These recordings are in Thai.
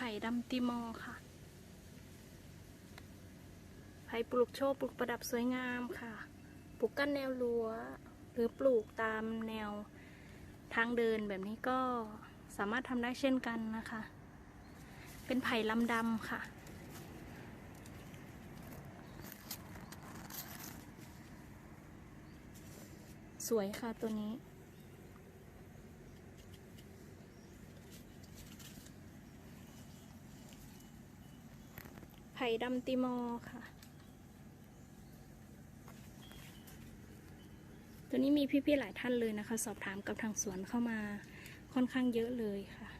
ไผ่ดำติมอค่ะ ไผ่ปลูกโชว์ปลูกประดับสวยงามค่ะ ปลูกกั้นแนวรั้ว หรือปลูกตามแนวทางเดินแบบนี้ก็สามารถทำได้เช่นกันนะคะ เป็นไผ่ลำดำค่ะสวยค่ะตัวนี้ ไผ่ดำติมอค่ะ ตัวนี้มีพี่ๆหลายท่านเลยนะคะ สอบถามกับทางสวนเข้ามาค่อนข้างเยอะเลยค่ะ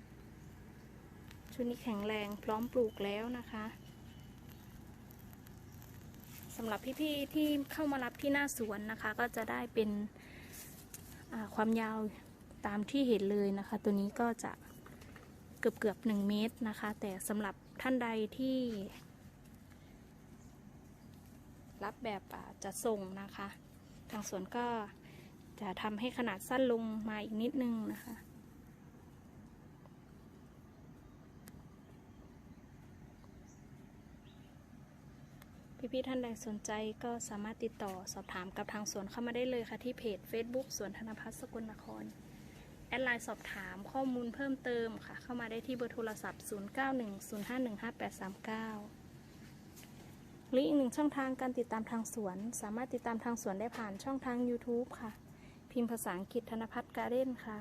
ชุดนี้แข็งแรงพร้อมปลูกแล้วนะคะสำหรับพี่ๆที่เข้ามารับที่หน้าสวนนะคะ ก็จะได้เป็นความยาวตามที่เห็นเลยนะคะ ตัวนี้ก็จะเกือบเกือบหนึ่งเมตรนะคะ แต่สำหรับท่านใดที่ รับแบบจะส่งนะคะ ทางสวนก็จะทำให้ขนาดสั้นลงมาอีกนิดนึงนะคะพี่ๆท่านใดสนใจก็สามารถติดต่อสอบถามกับทางสวนเข้ามาได้เลยค่ะ ที่เพจ Facebook สวนธนพัฒน์สกลนคร แอดไลน์สอบถามข้อมูลเพิ่มเติมค่ะ เข้ามาได้ที่เบอร์โทรศัพท์ 0910515839 หรืออีกหนึ่งช่องทางการติดตามทางสวน สามารถติดตามทางสวนได้ผ่านช่องทาง YouTube ค่ะ พิมพ์ภาษาอังกฤษธนพัฒน์การ์เด้นค่ะ